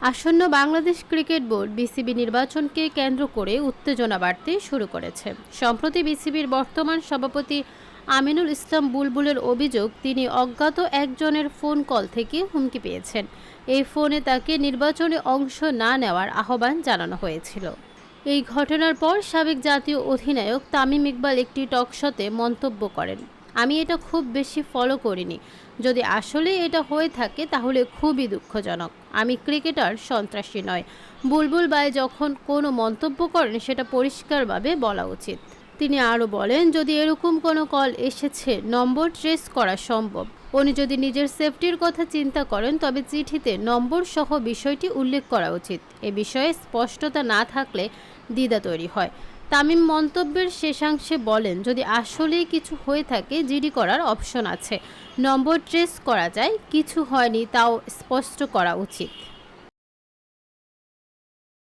আসন্ন Bangladesh cricket board BCB নির্বাচনকে কেন্দ্র করে উত্তেজনা বাড়তে শুরু করেছে। সম্প্রতি বিসিবির বর্তমান সভাপতি আমিনুল ইসলাম বুলবুলের অভিযোগ, তিনি অজ্ঞাত একজনের ফোন কল থেকে হুমকি পেয়েছেন। এই ফোনে তাকে নির্বাচনে অংশ না নেওয়ার আহ্বান জানানো হয়েছিল। এই ঘটনার পর সাবেক জাতীয় অধিনায়ক তামিম ইকবাল একটি টকশোতে মন্তব্য করেন। আমি এটা খুব বেশি ফলো করিনি। যদি আসলে এটা হয়ে থাকে, তাহলে খুবই দুঃখজনক। আমি ক্রিকেটার, সন্ত্রাসী নয়। বুলবুল বাই যখন কোনো মন্তব্য করেন, সেটা পরিষ্কারভাবে বলা উচিত। তিনি আরও বলেন, যদি এরকম কোনো কল এসেছে, নম্বর ট্রেস করা সম্ভব। উনি যদি নিজের সেফটির কথা চিন্তা করেন, তবে চিঠিতে নম্বর সহ বিষয়টি উল্লেখ করা উচিত। এ বিষয়ে স্পষ্টতা না থাকলে দ্বিধা তৈরি হয়। তামিম মন্তব্যের শেষাংশে বলেন, যদি আসলেই কিছু হয়ে থাকে, জিডি করার অপশন আছে। নম্বর ট্রেস করা যায়। কিছু হয়নি, তাও স্পষ্ট করা উচিত।